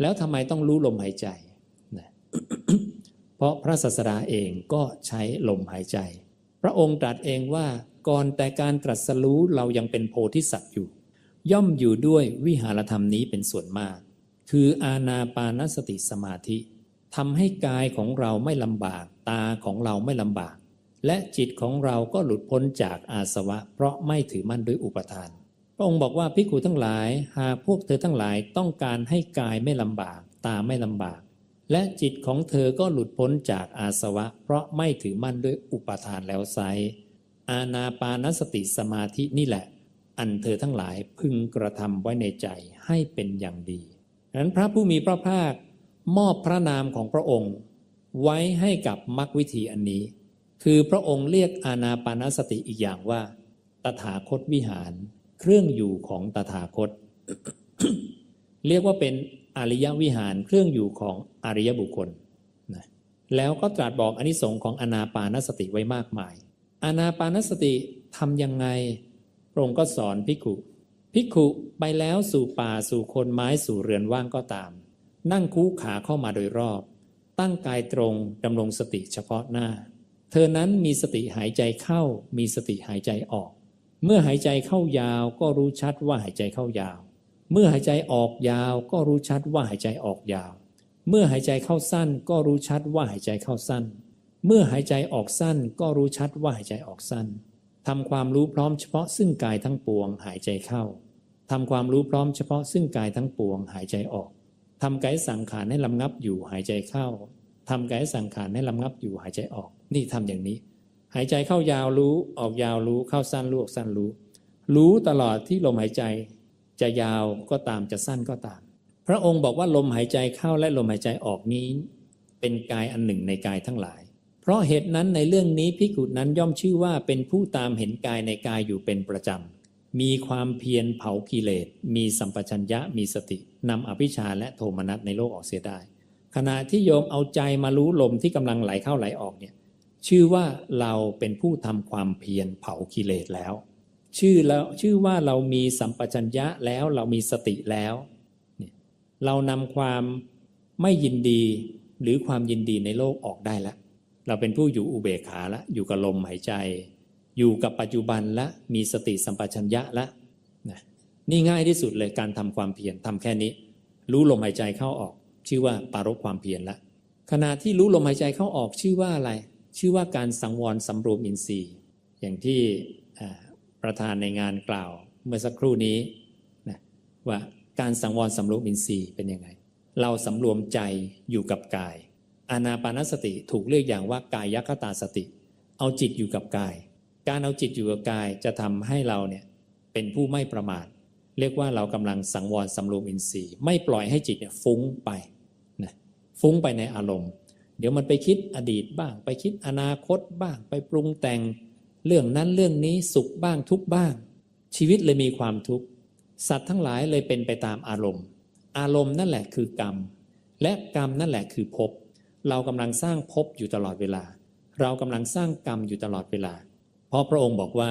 แล้วทำไมต้องรู้ลมหายใจนะเพราะพระศาสดาเองก็ใช้ลมหายใจ พระองค์ตรัสเองว่าก่อนแต่การตรัสรู้เรายังเป็นโพธิสัตว์อยู่ ย่อมอยู่ด้วยวิหารธรรมนี้เป็นส่วนมาก คืออาณาปานสติสมาธิทำให้กายของเราไม่ลำบาก ตาของเราไม่ลำบาก และจิตของเราก็หลุดพ้นจากอาสวะ เพราะไม่ถือมั่นด้วยอุปทาน พระองค์บอกว่าภิกขุทั้งหลาย หากพวกเธอทั้งหลายต้องการให้กายไม่ลำบาก ตาไม่ลำบาก และจิตของเธอก็หลุดพ้นจากอาสวะ เพราะไม่ถือมั่นด้วยอุปทานแล้วไซอาณาปานสติสมาธินี่แหละ อันเธอทั้งหลายพึงกระทำไว้ในใจให้เป็นอย่างดีดังนั้นพระผู้มีพระภาคมอบพระนามของพระองค์ ไว้ให้กับมรรควิธีอันนี้ คือพระองค์เรียกอาณาปานสติอีกอย่างว่า ตถาคตวิหาร เครื่องอยู่ของตถาคต เรียกว่าเป็นอริยวิหารเครื่องอยู่ของอริยบุคคลนะแล้วก็ตรัสบอกอนิสงค์ของอนาปานสติไว้มากมาย อนาปานสติทำยังไงพระองค์ก็สอนภิกขุภิกขุไปแล้วสู่ป่าสู่คนไม้สู่เรือนว่างก็ตาม นั่งคู่ขาเข้ามาโดยรอบ ตั้งกายตรงดำรงสติเฉพาะหน้า เธอนั้นมีสติหายใจเข้ามีสติหายใจออก เมื่อหายใจเข้ายาวก็รู้ชัดว่าหายใจเข้ายาว เมื่อหายใจออกยาวก็รู้ชัดว่าหายใจออกยาว เมื่อหายใจเข้าสั้นก็รู้ชัดว่าหายใจเข้าสั้น เมื่อหายใจออกสั้นก็รู้ชัดว่าหายใจออกสั้นทำความรู้พร้อมเฉพาะซึ่งกายทั้งปวงหายใจเข้าทำความรู้พร้อมเฉพาะซึ่งกายทั้งปวงหายใจออกทำกายสังขารให้ลำงับอยู่หายใจเข้าทำกายสังขารให้ลำงับอยู่หายใจออก นี่ทำอย่างนี้ หายใจเข้ายาวรู้ออกยาวรู้เข้าสั้นรู้ออกสั้นรู้ รู้ตลอดที่ลมหายใจจะยาวก็ตามจะสั้นก็ตาม พระองค์บอกว่าลมหายใจเข้าและลมหายใจออกนี้ เป็นกายอันหนึ่งในกายทั้งหลาย เพราะเหตุนั้นในเรื่องนี้พิกุนั้นย่อมชื่อว่าเป็นผู้ตามเห็นกายในกายอยู่เป็นประจำ มีความเพียรเผากิเลส มีสัมปชัญญะมีสตินำอภิชาและโทมนัสในโลกออกเสียได้ ขณะที่โยมเอาใจมารู้ลมที่กำลังไหลเข้าไหลออกเนี่ย ชื่อว่าเราเป็นผู้ทำความเพียรเผากิเลสแล้ว ชื่อแล้วชื่อว่าเรามีสัมปชัญญะแล้วเรามีสติแล้ว เรานำความไม่ยินดีหรือความยินดีในโลกออกได้แล้วเราเป็นผู้อยู่อุเบกขาละอยู่กับลมหายใจ อยู่กับปัจจุบันละมีสติสัมปชัญญะละนะนี่ง่ายที่สุดเลยการทำความเพียรทำแค่นี้ รู้ลมหายใจเข้าออก ชื่อว่าปารกความเพียรละขณะที่รู้ลมหายใจเข้าออกชื่อว่าอะไร ชื่อว่าการสังวรสำรวมอินทรีย์ อย่างที่ประธานในงานกล่าวเมื่อสักครู่นี้นะว่าการสังวรสำรวมอินทรีย์เป็นยังไง เราสำรวมใจอยู่กับกาย อานาปานสติถูกเรียกอย่างว่ากายยคตาสติ เอาจิตอยู่กับกาย การเอาจิตอยู่กับกายจะทำให้เราเนี่ยเป็นผู้ไม่ประมาท เรียกว่าเรากำลังสังวรสำรวมอินทรีย์ ไม่ปล่อยให้จิตเนี่ยฟุ้งไปนะฟุ้งไปในอารมณ์ เดี๋ยวมันไปคิดอดีตบ้าง ไปคิดอนาคตบ้าง ไปปรุงแต่ง เรื่องนั้นเรื่องนี้สุขบ้างทุกบ้าง ชีวิตเลยมีความทุกข์สัตว์ทั้งหลายเลยเป็นไปตามอารมณ์ อารมณ์นั่นแหละคือกรรม และกรรมนั่นแหละคือภพเรากำลังสร้างภพอยู่ตลอดเวลา เรากำลังสร้างกรรมอยู่ตลอดเวลา เพราะพระองค์บอกว่า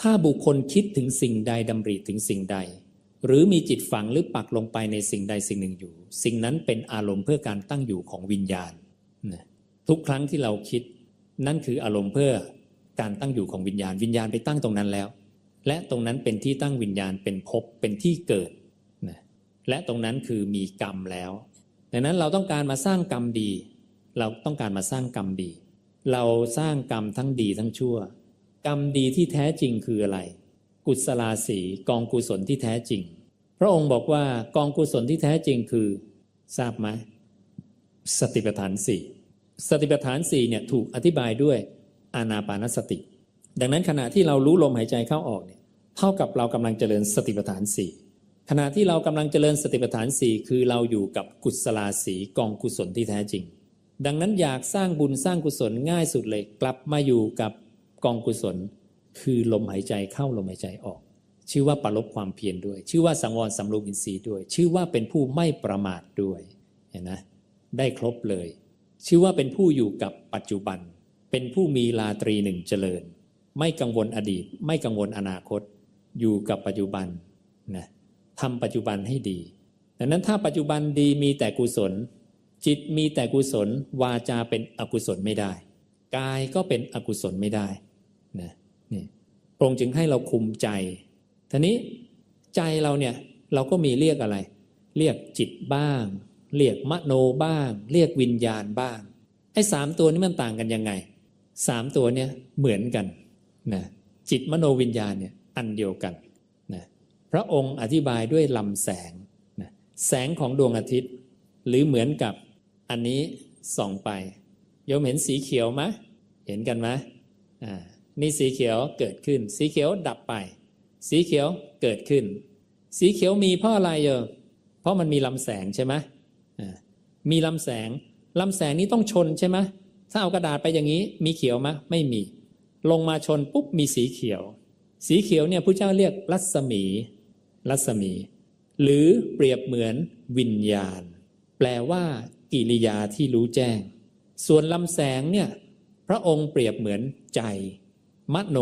ถ้าบุคคลคิดถึงสิ่งใดดำริถึงสิ่งใด หรือมีจิตฝังหรือปักลงไปในสิ่งใดสิ่งหนึ่งอยู่ สิ่งนั้นเป็นอารมณ์เพื่อการตั้งอยู่ของวิญญาณ ทุกครั้งที่เราคิด นั่นคืออารมณ์เพื่อการตั้งอยู่ของวิญญาณวิญญาณไปตั้งตรงนั้นแล้ว และตรงนั้นเป็นที่ตั้งวิญญาณเป็นภพเป็นที่เกิดนะและตรงนั้นคือมีกรรมแล้วดังนั้นเราต้องการมาสร้างกรรมดี เราต้องการมาสร้างกรรมดี เราสร้างกรรมทั้งดีทั้งชั่ว กรรมดีที่แท้จริงคืออะไร กุศลาสีกองกุศลที่แท้จริง พระองค์บอกว่ากองกุศลที่แท้จริงคือ ทราบไหม สติปัฏฐานสี่สติปัฏฐานสี่เนี่ยถูกอธิบายด้วยอานาปานสติ ดังนั้นขณะที่เรารู้ลมหายใจเข้าออกเนี่ยเท่ากับเรากำลังเจริญสติปัฏฐานสี่ขณะที่เรากำลังเจริญสติปัฏฐานสี่คือเราอยู่กับกุศลาสีกองกุศลที่แท้จริง ดังนั้นอยากสร้างบุญสร้างกุศลง่ายสุดเลยกลับมาอยู่กับกองกุศล คือลมหายใจเข้าลมหายใจออก ชื่อว่าปรลบความเพียรด้วย ชื่อว่าสังวรสำรวมอินทรีย์ด้วย ชื่อว่าเป็นผู้ไม่ประมาทด้วยเห็นนะ ได้ครบเลย ชื่อว่าเป็นผู้อยู่กับปัจจุบัน เป็นผู้มีลาตรีหนึ่งเจริญ ไม่กังวลอดีต ไม่กังวลอนาคต อยู่กับปัจจุบันนะทำปัจจุบันให้ดี ดังนั้นถ้าปัจจุบันดีมีแต่กุศล จิตมีแต่กุศล วาจาเป็นอกุศลไม่ได้ กายก็เป็นอกุศลไม่ได้นะนี่พระองค์จึงให้เราคุมใจทีนี้ใจเราเนี่ยเราก็มีเรียกอะไร เรียกจิตบ้าง เรียกมโนบ้าง เรียกวิญญาณบ้าง ไอ้สามตัวนี้มันต่างกันยังไงสามตัวเนี่ยเหมือนกันนะจิตมโนวิญญาณเนี่ยอันเดียวกันนะพระองค์อธิบายด้วยลำแสงนะแสงของดวงอาทิตย์ หรือเหมือนกับอันนี้ส่องไปโยมเห็นสีเขียวไหมเห็นกันไหมอ่านี่สีเขียวเกิดขึ้น สีเขียวดับไป สีเขียวเกิดขึ้น สีเขียวมีเพราะอะไรโยมเพราะมันมีลำแสงใช่ไหม มีลำแสงลำแสงนี้ต้องชนใช่ไหมถ้าเอากระดาษไปอย่างนี้มีเขียวไหมไม่มี ลงมาชนปุ๊บมีสีเขียว สีเขียวเนี่ยพระเจ้าเรียกรัศมี รัศมี หรือเปรียบเหมือนวิญญาณ แปลว่า กิริยาที่รู้แจ้ง ส่วนลำแสงเนี่ยพระองค์เปรียบเหมือนใจ มโน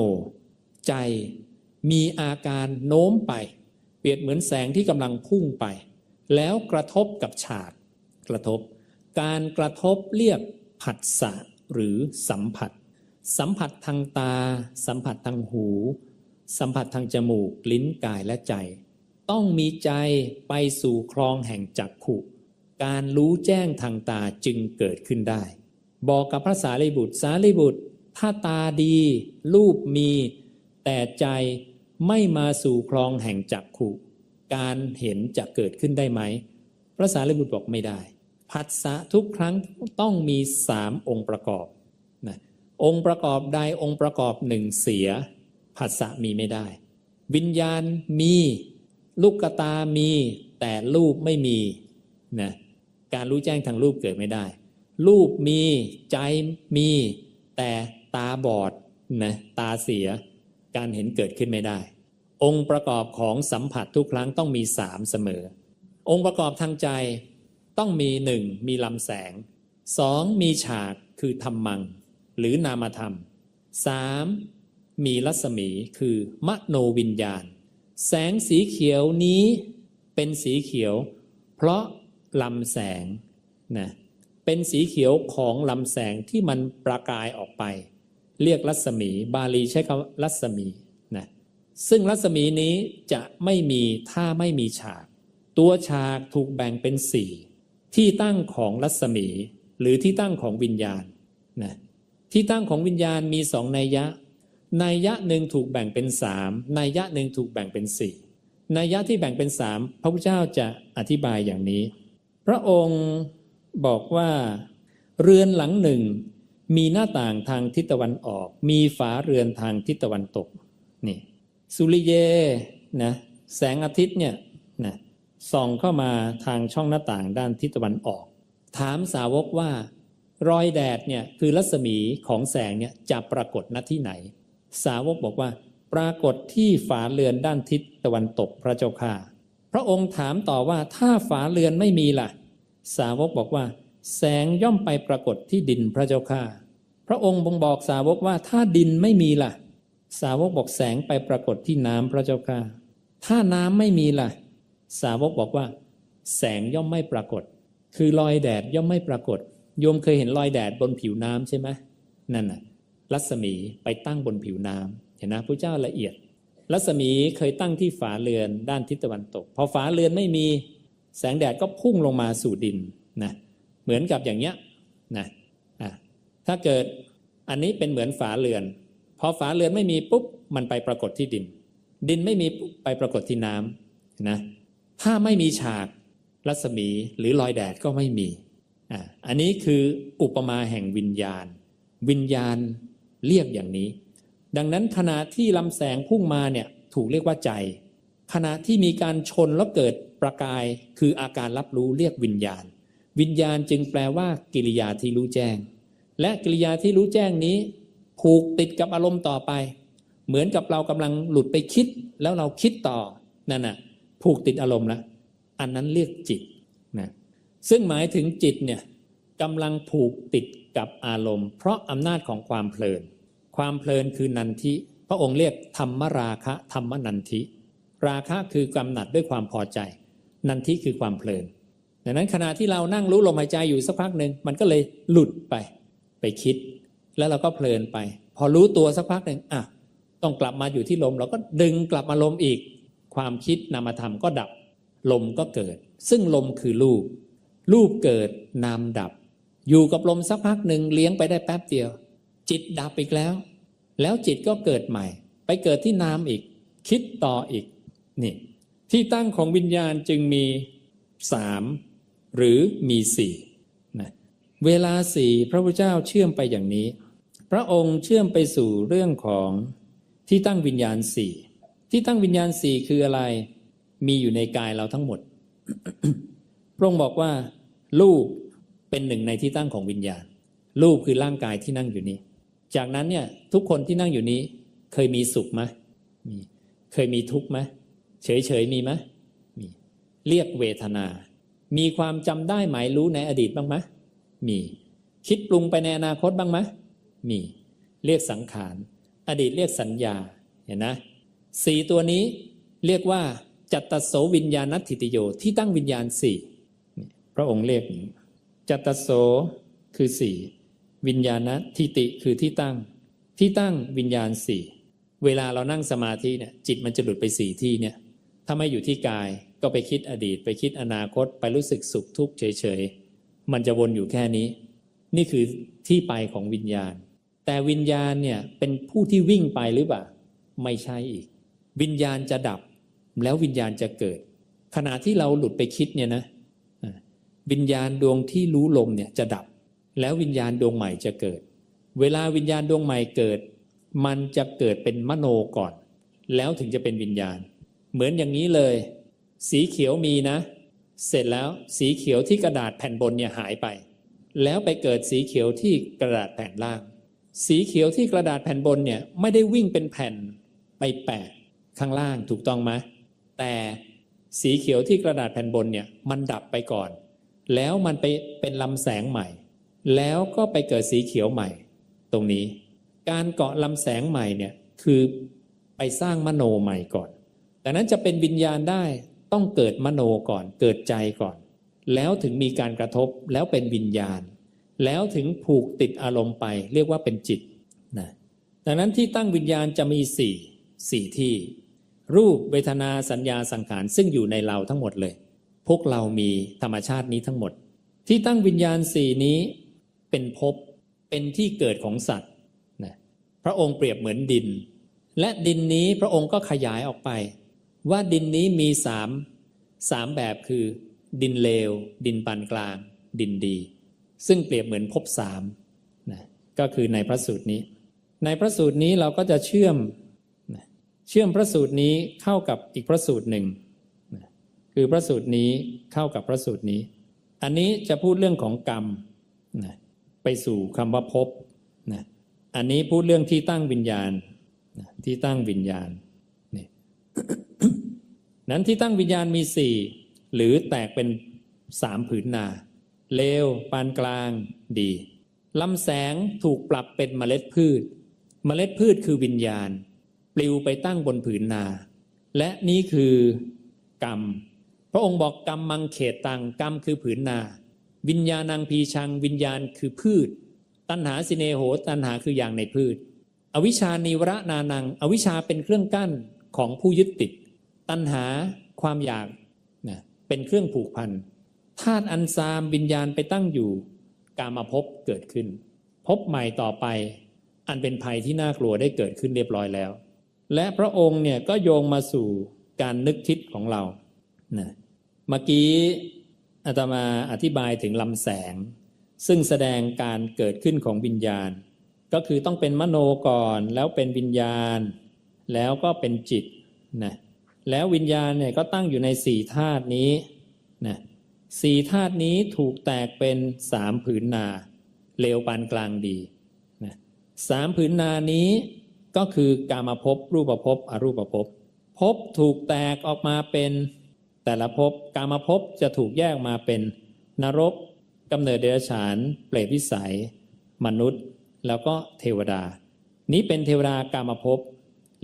ใจ มีอาการโน้มไป เปรียบเหมือนแสงที่กำลังพุ่งไป แล้วกระทบกับฉาก กระทบ การกระทบเรียกผัสสะหรือสัมผัส สัมผัสทางตา สัมผัสทางหู สัมผัสทางจมูก ลิ้นกายและใจ ต้องมีใจไปสู่คลองแห่งจักขุ การรู้แจ้งทางตาจึงเกิดขึ้นได้ บอกกับพระสารีบุตรสารีบุตร ถ้าตาดี รูปมี แต่ใจไม่มาสู่คลองแห่งจักขุ การเห็นจะเกิดขึ้นได้ไหม พระสารีบุตรบอกไม่ได้ ผัสสะทุกครั้งต้องมีสามองค์ประกอบนะองค์ประกอบใดองค์ประกอบหนึ่งเสียผัสสะมีไม่ได้ วิญญาณมีลูกกตามี แต่รูปไม่มีนะการรู้แจ้งทางรูปเกิดไม่ได้ รูปมีใจมี แต่ตาบอดนะตาเสีย การเห็นเกิดขึ้นไม่ได้ องค์ประกอบของสัมผัสทุกครั้งต้องมีสามเสมอ องค์ประกอบทางใจ ต้องมีหนึ่งมีลำแสงสองมีฉากคือธรรมัง หรือนามธรรมสามมีรัศมีคือมโนวิญญาณ แสงสีเขียวนี้เป็นสีเขียว เพราะลำแสงนะเป็นสีเขียวของลำแสงที่มันประกายออกไป เรียกรัศมีบาลีใช้คำรัศมีนะซึ่งรัศมีนี้จะไม่มีถ้าไม่มีฉาก ตัวฉากถูกแบ่งเป็นสี่ ที่ตั้งของรัศมี หรือที่ตั้งของวิญญาณนะที่ตั้งของวิญญาณมีสองนัยยะนัยยะหนึ่งถูกแบ่งเป็นสามนัยยะหนึ่งถูกแบ่งเป็นสี่นัยยะที่แบ่งเป็นสามพระพุทธเจ้าจะอธิบายอย่างนี้ พระองค์บอกว่า เรือนหลังหนึ่ง มีหน้าต่างทางทิศตะวันออก มีฝาเรือนทางทิศตะวันตกนี่สุริเยนะแสงอาทิตย์เนี่ย ส่องเข้ามาทางช่องหน้าต่างด้านทิศตะวันออก ถามสาวกว่า รอยแดดเนี่ยคือรัศมีของแสงเนี่ยจะปรากฏณที่ไหน สาวกบอกว่า ปรากฏที่ฝาเรือนด้านทิศตะวันตกพระเจ้าค่ะ พระองค์ถามต่อว่าถ้าฝาเรือนไม่มีล่ะ สาวกบอกว่า แสงย่อมไปปรากฏที่ดินพระเจ้าค่ะ พระองค์บ่งบอกสาวกว่าถ้าดินไม่มีล่ะ สาวกบอกแสงไปปรากฏที่น้ำพระเจ้าค่ะ ถ้าน้ำไม่มีล่ะ สาวกบอกว่า แสงย่อมไม่ปรากฏ คือรอยแดดย่อมไม่ปรากฏ โยมเคยเห็นรอยแดดบนผิวน้ำใช่ไหมนั่นน่ะ รัศมีไปตั้งบนผิวน้ำเห็นนะพระเจ้าละเอียด รัศมีเคยตั้งที่ฝาเรือนด้านทิศตะวันตก พอฝาเรือนไม่มีแสงแดดก็พุ่งลงมาสู่ดินนะเหมือนกับอย่างเนี้ยนะอะถ้าเกิดอันนี้เป็นเหมือนฝาเรือน พอฝาเรือนไม่มีปุ๊บมันไปปรากฏที่ดิน ดินไม่มีปุ๊บไปปรากฏที่น้ำนะ ถ้าไม่มีฉากรัศมีหรือรอยแดดก็ไม่มีอะอันนี้คืออุปมาแห่งวิญญาณ วิญญาณเรียกอย่างนี้ ดังนั้นขณะที่ลำแสงพุ่งมาเนี่ยถูกเรียกว่าใจ ขณะที่มีการชนแล้วเกิดประกายคืออาการรับรู้เรียกวิญญาณ วิญญาณจึงแปลว่ากิริยาที่รู้แจ้ง และกิริยาที่รู้แจ้งนี้ผูกติดกับอารมณ์ต่อไป เหมือนกับเรากำลังหลุดไปคิดแล้วเราคิดต่อนั่นน่ะ ผูกติดอารมณ์แล้วอันนั้นเรียกจิตนะซึ่งหมายถึงจิตเนี่ยกำลังผูกติดกับอารมณ์ เพราะอำนาจของความเพลิน ความเพลินคือนันทิ พระองค์เรียกธรรมราคะธรรมนันทิ ราคะคือกำหนัดด้วยความพอใจ นันทิคือความเพลินดังนั้นขณะที่เรานั่งรู้ลมหายใจอยู่สักพักหนึ่งมันก็เลยหลุดไปไปคิด แล้วเราก็เพลินไป พอรู้ตัวสักพักหนึ่งอะต้องกลับมาอยู่ที่ลมเราก็ดึงกลับมาลมอีก ความคิดนามธรรมก็ดับ ลมก็เกิด ซึ่งลมคือรูป รูปเกิดนามดับ อยู่กับลมสักพักหนึ่งเลี้ยงไปได้แป๊บเดียว จิตดับอีกแล้ว แล้วจิตก็เกิดใหม่ ไปเกิดที่นามอีก คิดต่ออีกนี่ที่ตั้งของวิญญาณจึงมีสามหรือมีสี่นะเวลาสี่พระพุทธเจ้าเชื่อมไปอย่างนี้ พระองค์เชื่อมไปสู่เรื่องของที่ตั้งวิญญาณสี่ ที่ตั้งวิญญาณสี่คืออะไร มีอยู่ในกายเราทั้งหมด พระองค์บอกว่า รูปเป็นหนึ่งในที่ตั้งของวิญญาณ รูปคือร่างกายที่นั่งอยู่นี้ จากนั้นเนี่ยทุกคนที่นั่งอยู่นี้ เคยมีสุขไหมมีเคยมีทุกข์ไหมเฉยเฉยมีไหมมีเรียกเวทนา มีความจำได้หมายรู้ในอดีตบ้างไหมมีคิดปรุงไปในอนาคตบ้างไหมมีเรียกสังขาร อดีตเรียกสัญญาเห็นนะ สี่ตัวนี้เรียกว่าจัตตโสวิญญาณัตถิติโยที่ตั้งวิญญาณสี่พระองค์เรียกจัตตโสคือสี่วิญญาณทิติคือที่ตั้ง ที่ตั้งวิญญาณสี่เวลาเรานั่งสมาธิเนี่ยจิตมันจะหลุดไปสี่ที่เนี่ยถ้าไม่อยู่ที่กายก็ไปคิดอดีต ไปคิดอนาคตไปรู้สึกสุขทุกข์เฉยๆมันจะวนอยู่แค่นี้ นี่คือที่ไปของวิญญาณ แต่วิญญาณเนี่ยเป็นผู้ที่วิ่งไปหรือเปล่า ไม่ใช่อีก วิญญาณจะดับแล้ววิญญาณจะเกิด ขณะที่เราหลุดไปคิดเนี่ยนะวิญญาณดวงที่รู้ลมเนี่ยจะดับ แล้ววิญญาณดวงใหม่จะเกิด เวลาวิญญาณดวงใหม่เกิด มันจะเกิดเป็นมโนก่อน แล้วถึงจะเป็นวิญญาณ เหมือนอย่างนี้เลย สีเขียวมีนะ เสร็จแล้วสีเขียวที่กระดาษแผ่นบนเนี่ยหายไป แล้วไปเกิดสีเขียวที่กระดาษแผ่นล่าง สีเขียวที่กระดาษแผ่นบนเนี่ยไม่ได้วิ่งเป็นแผ่นไปแปะ ข้างล่างถูกต้องไหมแต่สีเขียวที่กระดาษแผ่นบนเนี่ยมันดับไปก่อน แล้วมันไปเป็นลำแสงใหม่ แล้วก็ไปเกิดสีเขียวใหม่ ตรงนี้ การเกาะลำแสงใหม่เนี่ยคือไปสร้างมโนใหม่ก่อนแต่นั้นจะเป็นวิญญาณได้ต้องเกิดมโนก่อน เกิดใจก่อน แล้วถึงมีการกระทบแล้วเป็นวิญญาณ แล้วถึงผูกติดอารมณ์ไป เรียกว่าเป็นจิตนะดังนั้นที่ตั้งวิญญาณจะมีสี่สี่ที่ รูปเวทนาสัญญาสังขารซึ่งอยู่ในเราทั้งหมดเลย พวกเรามีธรรมชาตินี้ทั้งหมด ที่ตั้งวิญญาณสี่นี้เป็นภพเป็นที่เกิดของสัตว์นะพระองค์เปรียบเหมือนดิน และดินนี้พระองค์ก็ขยายออกไป ว่าดินนี้มีสามสามแบบคือ ดินเลว ดินปานกลาง ดินดี ซึ่งเปรียบเหมือนภพสามนะก็คือในพระสูตรนี้ ในพระสูตรนี้เราก็จะเชื่อม เชื่อมพระสูตรนี้เข้ากับอีกพระสูตรหนึ่ง คือพระสูตรนี้เข้ากับพระสูตรนี้ อันนี้จะพูดเรื่องของกรรมนะไปสู่คำว่าภพนะอันนี้พูดเรื่องที่ตั้งวิญญาณนะที่ตั้งวิญญาณนี่นั้นที่ตั้งวิญญาณมีสี่หรือแตกเป็นสามผืนนา เลว ปานกลาง ดีลำแสงถูกปรับเป็นเมล็ดพืช เมล็ดพืชคือวิญญาณ ปลิวไปตั้งบนผืนนา และนี่คือกรรม พระองค์บอกกรรมมังเขตตังกรรมคือผืนนา วิญญาณังพีชัง วิญญาณคือพืช ตัณหาสิเนโหตัณหาคืออย่างในพืช อวิชานิวรนานัง อวิชชาเป็นเครื่องกั้นของผู้ยึดติด ตัณหาความอยากนะเป็นเครื่องผูกพันธาตุอันซามวิญญาณไปตั้งอยู่ กามาพบเกิดขึ้น พบใหม่ต่อไป อันเป็นภัยที่น่ากลัวได้เกิดขึ้นเรียบร้อยแล้ว และพระองค์เนี่ยก็โยงมาสู่การนึกคิดของเรานะเมื่อกี้อาตมาอธิบายถึงลำแสง ซึ่งแสดงการเกิดขึ้นของวิญญาณ ก็คือต้องเป็นมโนก่อนแล้วเป็นวิญญาณ แล้วก็เป็นจิตนะแล้ววิญญาณเนี่ยก็ตั้งอยู่ในสี่ธาตุนี้นะสี่ธาตุนี้ถูกแตกเป็นสามผืนนาเลวปานกลางดีนะสามผืนนานี้ ก็คือกามภพรูปภพอรูปภพภพถูกแตกออกมาเป็นแต่ละภพกามภพจะถูกแยกมาเป็นนรกกำเนิดเดรัจฉาน เปรตวิสัย มนุษย์ แล้วก็เทวดา นี้เป็นเทวดากามภพ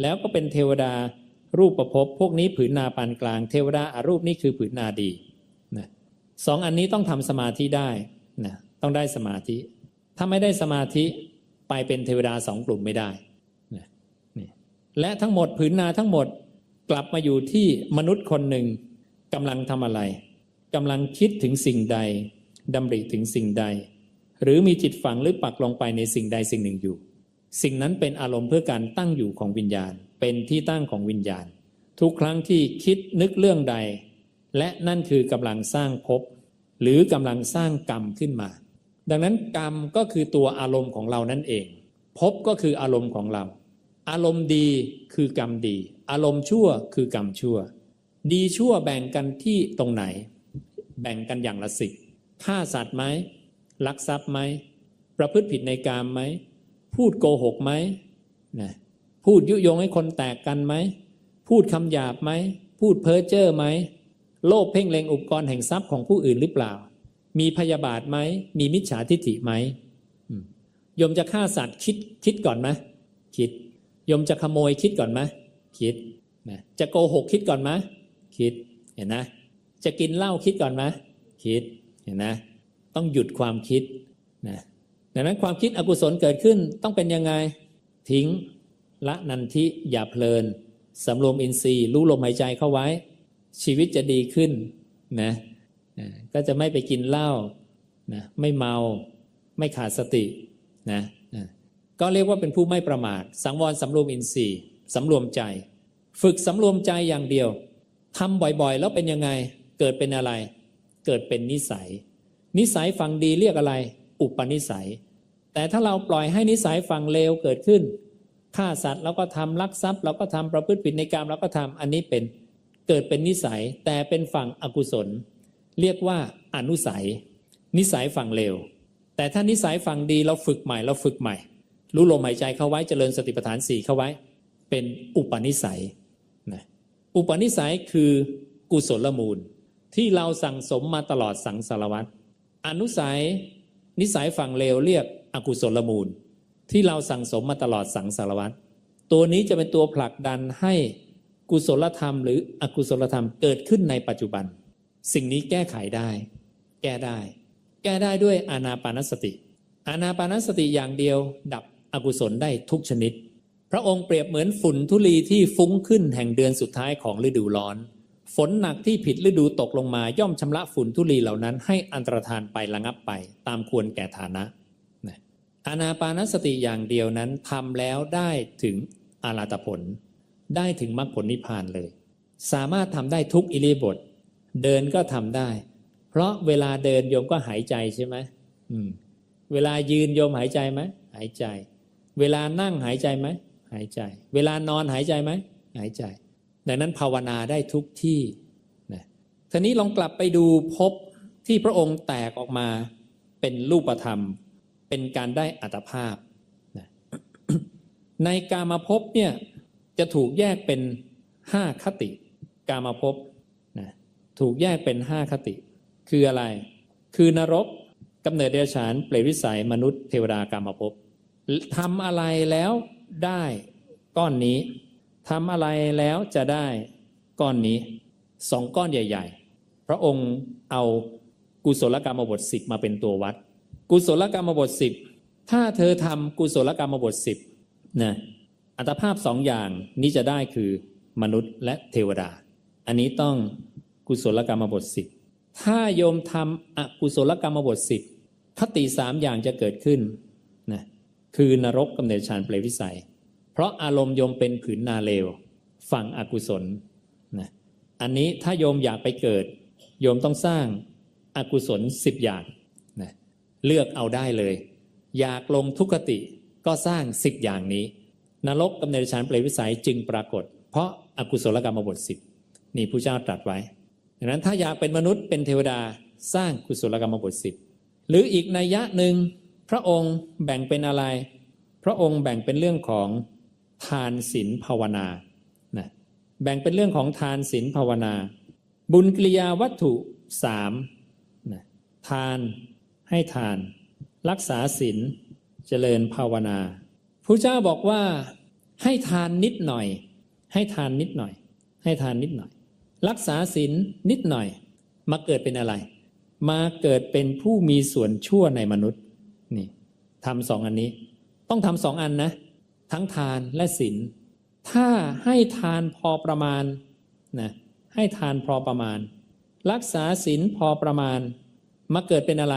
แล้วก็เป็นเทวดารูปประพบพวกนี้ผืนนาปานกลาง เทวดาอารูปนี่คือผืนนาดีนะสองอันนี้ต้องทำสมาธิได้นะต้องได้สมาธิ ถ้าไม่ได้สมาธิไปเป็นเทวดาสองกลุ่มไม่ได้ และทั้งหมดผืนนาทั้งหมดกลับมาอยู่ที่มนุษย์คนหนึ่งกำลังทำอะไรกำลังคิดถึงสิ่งใดดำริถึงสิ่งใด หรือมีจิตฝังหรือปักลงไปในสิ่งใดสิ่งหนึ่งอยู่ สิ่งนั้นเป็นอารมณ์เพื่อการตั้งอยู่ของวิญญาณ เป็นที่ตั้งของวิญญาณ ทุกครั้งที่คิดนึกเรื่องใด และนั่นคือกำลังสร้างภพหรือกำลังสร้างกรรมขึ้นมา ดังนั้นกรรมก็คือตัวอารมณ์ของเรานั่นเองภพก็คืออารมณ์ของเรา อารมณ์ดีคือกรรมดี อารมณ์ชั่วคือกรรมชั่ว ดีชั่วแบ่งกันที่ตรงไหน แบ่งกันอย่างละสิบฆ่าสัตว์ไหมลักทรัพย์ไหมประพฤติผิดในกามไหมพูดโกหกไหมนะพูดยุยงให้คนแตกกันไหมพูดคำหยาบไหมพูดเพ้อเจ้อไหมโลภเพ่งเล็งอุปกรณ์แห่งทรัพย์ของผู้อื่นหรือเปล่า มีพยาบาทไหมมีมิจฉาทิฐิไหมยมจะฆ่าสัตว์คิดคิดก่อนไหมคิด ยมจะขโมยคิดก่อนไหมคิดนะจะโกหกคิดก่อนไหมคิดเห็นนะ จะกินเหล้าคิดก่อนไหมคิดเห็นนะ ต้องหยุดความคิดนะดังนั้นความคิดอกุศลเกิดขึ้นต้องเป็นยังไง ทิ้งละนันทิอย่าเพลินสำรวมอินทรีย์ รู้ลมหายใจเข้าไว้ ชีวิตจะดีขึ้นนะก็จะไม่ไปกินเหล้านะไม่เมาไม่ขาดสตินะ ก็เรียกว่าเป็นผู้ไม่ประมาท สังวรสำรวมอินทรีย์สำรวมใจ ฝึกสำรวมใจอย่างเดียวทำบ่อยๆ แล้วเป็นยังไง เกิดเป็นอะไร เกิดเป็นนิสัย นิสัยฝั่งดีเรียกอะไร อุปนิสัย แต่ถ้าเราปล่อยให้นิสัยฝั่งเลวเกิดขึ้นฆ่าสัตว์เราก็ทำลักทรัพย์เราก็ทำประพฤติผิดในกรรมเราก็ทำอันนี้เป็นเกิดเป็นนิสัยแต่เป็นฝั่งอกุศล เรียกว่าอนุสัย นิสัยฝั่งเลวแต่ถ้านิสัยฝั่งดีเราฝึกใหม่เราฝึกใหม่ รู้ลมหายใจเข้าไว้เจริญสติปัฏฐานสี่เข้าไว้ เป็นอุปนิสัยนะอุปนิสัยคือกุศลมูล ที่เราสั่งสมมาตลอดสังสารวัตรอนุสัย นิสัยฝั่งเลวเรียกอกุศลมูล ที่เราสั่งสมมาตลอดสังสารวัตรตัวนี้จะเป็นตัวผลักดันให้กุศลธรรม หรืออกุศลธรรมเกิดขึ้นในปัจจุบัน สิ่งนี้แก้ไขได้ แก้ได้ แก้ได้ด้วยอานาปานสติ อานาปานสติอย่างเดียวดับ อกุศลได้ทุกชนิด พระองค์เปรียบเหมือนฝุ่นทุลีที่ฟุ้งขึ้นแห่งเดือนสุดท้ายของฤดูร้อน ฝนหนักที่ผิดฤดูตกลงมาย่อมชำระฝุ่นทุลีเหล่านั้นให้อันตรธานไประงับไป ตามควรแก่ฐานะอานาปานสติอย่างเดียวนั้นทำแล้วได้ถึงอาราตผล ได้ถึงมรรคผลนิพพานเลย สามารถทำได้ทุกอิริยบท เดินก็ทำได้ เพราะเวลาเดินโยมก็หายใจใช่ไหมอืม เวลายืนโยมหายใจไหมหายใจ เวลานั่งหายใจไหม หายใจ เวลานอนหายใจไหม หายใจ ดังนั้นภาวนาได้ทุกที่นะทีนี้ลองกลับไปดูพบที่พระองค์แตกออกมาเป็นรูปธรรม เป็นการได้อัตภาพนะในกามาภพเนี่ยจะถูกแยกเป็นห้าคติ กามาภพนะถูกแยกเป็นห้าคติ คืออะไร คือนรกกำเนิดเดรัจฉาน เปรตวิสัยมนุษย์เทวดากามาภพ ทำอะไรแล้วได้ก้อนนี้ทำอะไรแล้วจะได้ก้อนนี้สองก้อนใหญ่ ๆ พระองค์เอากุศลกรรมบทสิบมาเป็นตัววัด กุศลกรรมบทสิบถ้าเธอทำกุศลกรรมบทสิบนะอัตภาพสองอย่างนี้จะได้คือมนุษย์และเทวดา อันนี้ต้องกุศลกรรมบทสิบถ้าโยมทำอกุศลกรรมบทสิบคติสามอย่างจะเกิดขึ้น คือนรกกำเนิดฌานเปรวิสัย เพราะอารมณ์โยมเป็นผืนนาเลวฝั่งอกุศลนะอันนี้ถ้าโยมอยากไปเกิด โยมต้องสร้างอากุศลสิบอย่างนะเลือกเอาได้เลย อยากลงทุกขติก็สร้างสิบอย่างนี้ นรกกำเนิดฌานเปรตวิสัยจึงปรากฏ เพราะอากุศลกรรมบทสิบนี่ผู้เจ้าตรัสไว้ดังนั้นถ้าอยากเป็นมนุษย์เป็นเทวดาสร้างกุศลกรรมบทสิบหรืออีกนัยยะหนึ่ง ระองค์แบ่งเป็นอะไร พระองค์แบ่งเป็นเรื่องของทานศีลภาวนานะแบ่งเป็นเรื่องของทานศีลภาวนา บุญกิริยาวัตถุสามนะทานให้ทาน รักษาศีลเจริญภาวนาพระเจ้าบอกว่าให้ทานนิดหน่อย ให้ทานนิดหน่อย ให้ทานนิดหน่อย รักษาศีลนิดหน่อย มาเกิดเป็นอะไร มาเกิดเป็นผู้มีส่วนชั่วในมนุษย์ นี่ทำสองอันนี้ ต้องทำสองอันนะ ทั้งทานและศีลถ้าให้ทานพอประมาณนะให้ทานพอประมาณ รักษาศีลพอประมาณ มาเกิดเป็นอะไร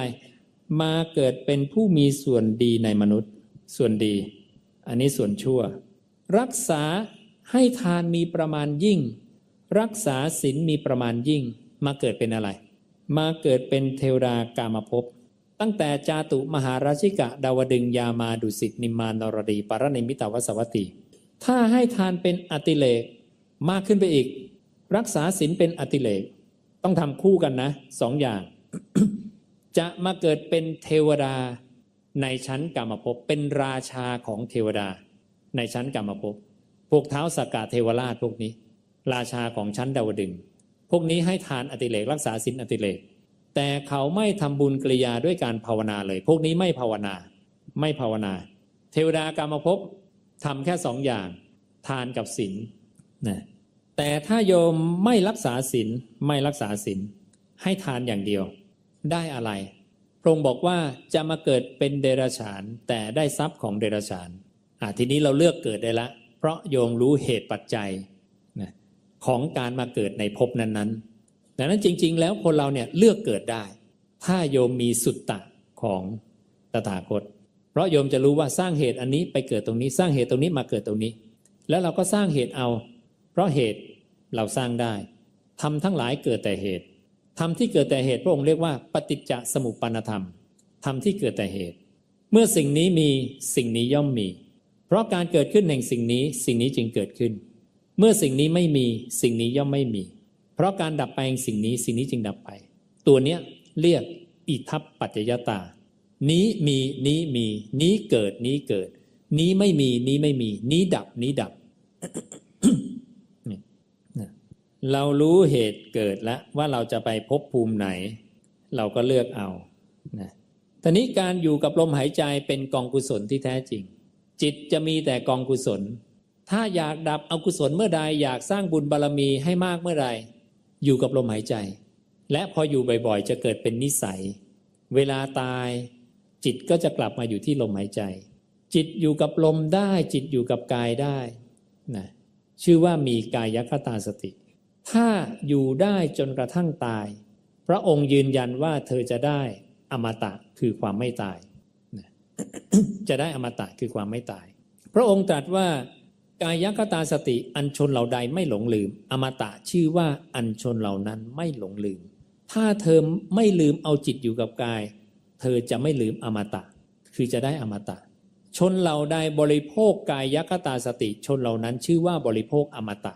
มาเกิดเป็นผู้มีส่วนดีในมนุษย์ ส่วนดี อันนี้ส่วนชั่ว รักษาให้ทานมีประมาณยิ่ง รักษาศีลมีประมาณยิ่ง มาเกิดเป็นอะไร มาเกิดเป็นเทวดากามภพ ตั้งแต่จาตุมหาราชิกะ ดาวดึงยามาดุสิตนิมานรดีปารณิมิตาวสวัตติ ถ้าให้ทานเป็นอติเลกมากขึ้นไปอีก รักษาศีลเป็นอติเลกต้องทำคู่กันนะสองอย่าง จะมาเกิดเป็นเทวดาในชั้นกามภพเป็นราชาของเทวดา ในชั้นกามภพพวกเท้าสกกาเทวราชพวกนี้ ราชาของชั้นดาวดึง พวกนี้ให้ทานอติเลกรักษาศีลอติเลก แต่เขาไม่ทำบุญกริยาด้วยการภาวนาเลย พวกนี้ไม่ภาวนา ไม่ภาวนา เทวดากามภพทำแค่สองอย่าง ทานกับศีลนะแต่ถ้าโยมไม่รักษาศีลไม่รักษาศีลให้ทานอย่างเดียว ได้อะไร พระองค์บอกว่าจะมาเกิดเป็นเดรัจฉาน แต่ได้ทรัพย์ของเดรัจฉานอะทีนี้เราเลือกเกิดได้ละ เพราะโยมรู้เหตุปัจจัยนะของการมาเกิดในภพนั้นๆ ดังนั้นจริง ๆ แล้วคนเราเนี่ยเลือกเกิดได้ ถ้าโยมมีสุตตะของตถาคต เพราะโยมจะรู้ว่าสร้างเหตุอันนี้ไปเกิดตรงนี้ สร้างเหตุตรงนี้มาเกิดตรงนี้ แล้วเราก็สร้างเหตุเอา เพราะเหตุเราสร้างได้ทำทั้งหลายเกิดแต่เหตุทำที่เกิดแต่เหตุพระองค์เรียกว่าปฏิจจสมุปปนธรรมทำที่เกิดแต่เหตุ เมื่อสิ่งนี้มีสิ่งนี้ย่อมมี เพราะการเกิดขึ้นแห่งสิ่งนี้สิ่งนี้จึงเกิดขึ้น เมื่อสิ่งนี้ไม่มีสิ่งนี้ย่อมไม่มี เพราะการดับไปสิ่งนี้สิ่งนี้จึงดับไป ตัวเนี้ยเรียกอิทัปปัจจยตา นี้มีนี้มี นี้เกิดนี้เกิด นี้ไม่มีนี้ไม่มี นี้ดับนี้ดับ เรารู้เหตุเกิดแล้วว่าเราจะไปพบภูมิไหน เราก็เลือกเอานะตอนนี้การอยู่กับลมหายใจเป็นกองกุศลที่แท้จริง จิตจะมีแต่กองกุศล ถ้าอยากดับอกุศลเมื่อใดอยากสร้างบุญบารรมีให้มากเมื่อใด อยู่กับลมหายใจ และพออยู่บ่อยๆ จะเกิดเป็นนิสัย เวลาตายจิตก็จะกลับมาอยู่ที่ลมหายใจ จิตอยู่กับลมได้ จิตอยู่กับกายได้นะชื่อว่ามีกายคตาสติ ถ้าอยู่ได้จนกระทั่งตาย พระองค์ยืนยันว่าเธอจะได้อมตะคือความไม่ตายนะจะได้อมตะคือความไม่ตาย พระองค์ตรัสว่า กายคตาสติอันชนเหล่าใดไม่หลงลืม อมตะชื่อว่าอันชนเหล่านั้นไม่หลงลืม ถ้าเธอไม่ลืมเอาจิตอยู่กับกาย เธอจะไม่ลืมอมตะ คือจะได้อมตะ ชนเหล่าใดบริโภคกายคตาสติ ชนเหล่านั้นชื่อว่าบริโภคอมตะ